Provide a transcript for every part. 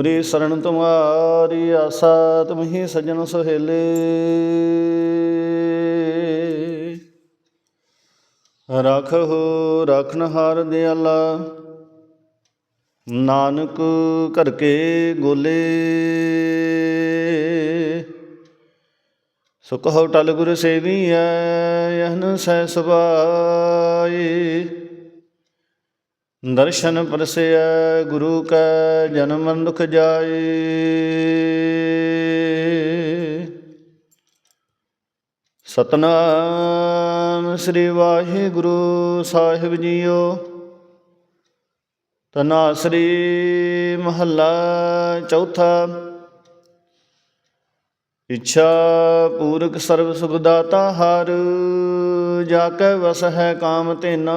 ਤੁਮਰੀ ਸਰਣ ਤੁਮਾਰੀ ਆਸਾ ਤੁਮਹੀ ਸਜਣ ਸੁਹੇਲੇ। ਰਖੋ ਰਖਨ ਹਾਰ ਦਿਆਲਾ, ਨਾਨਕ ਘਰ ਕੇ ਗੋਲੇ। ਸੁਖ ਹੋ ਟਲ ਗੁਰ ਸੇਵੀਐ ਯਹਨ ਸਹਿ ਸੁਭਾਈ ਦਰਸ਼ਨ ਪਰਸੈ ਗੁਰੂ ਕੈ ਜਨਮ ਦੁਖ ਜਾਏ। ਸਤਨਾਮ ਸ੍ਰੀ ਵਾਹਿਗੁਰੂ ਸਾਹਿਬ ਜੀਓ। ਤਨਾਸਰੀ ਮਹੱਲਾ ਚੌਥਾ। ਇੱਛਾ ਪੂਰਕ ਸਰਬ ਸੁਖ ਦਾਤਾ ਹਰ, ਜਾ ਕੇ ਵਸ ਹੈ ਕਾਮ ਤੇਨਾ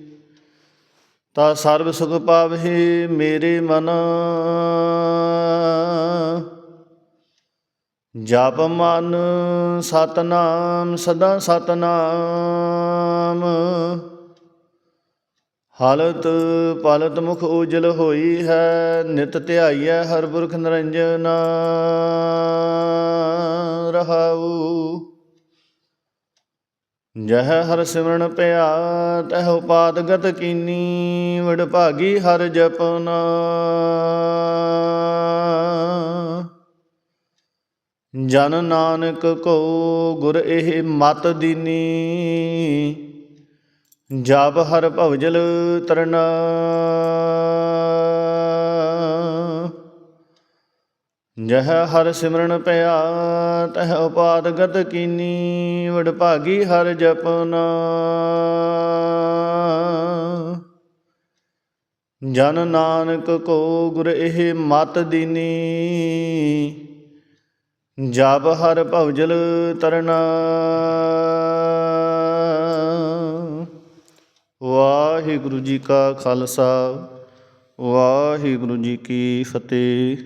ਤਾ ਸਰਬ ਸੁਖ ਪਾਵਹਿ ਮੇਰੇ ਮਨ। ਜਪ ਮਨ ਸਤਨਾਮ, ਸਦਾ ਸਤਨਾਮ। ਹਾਲਤ ਪਾਲਤ ਮੁਖ ਉਜਲ ਹੋਈ ਹੈ, ਨਿਤ ਧਿਆਈਐ ਹਰ ਪੁਰਖ ਨਿਰੰਜਨ ਰਹਾਉ। ਜਹ ਹਰ ਸਿਮਰਨ ਪਿਆ, ਤਹ ਉਪਾਦ ਗਤ ਕੀਨੀ ਵਡ ਭਾਗੀ ਹਰ ਜਪਨਾ ਜਨ ਨਾਨਕ ਕੋ ਗੁਰ ਇਹ ਮਤ ਦੀਨੀ, ਜਪ ਹਰ ਭਵਜਲ ਤਰਨਾ। ਜਹ ਹਰ ਸਿਮਰਨ ਪਿਆ, ਤਹ ਉਪਾਦ ਗਤ ਕੀਨੀ, ਵਡ ਭਾਗੀ ਹਰ ਜਪਨਾ ਜਨ ਨਾਨਕ ਕੋ ਗੁਰ ਇਹ ਮਤ ਦੀਨੀ, ਜਪ ਹਰ ਭਵਜਲ ਤਰਨਾ। ਵਾਹਿਗੁਰੂ ਜੀ ਕਾ ਖਾਲਸਾ, ਵਾਹਿਗੁਰੂ ਜੀ ਕੀ ਫਤਿਹ।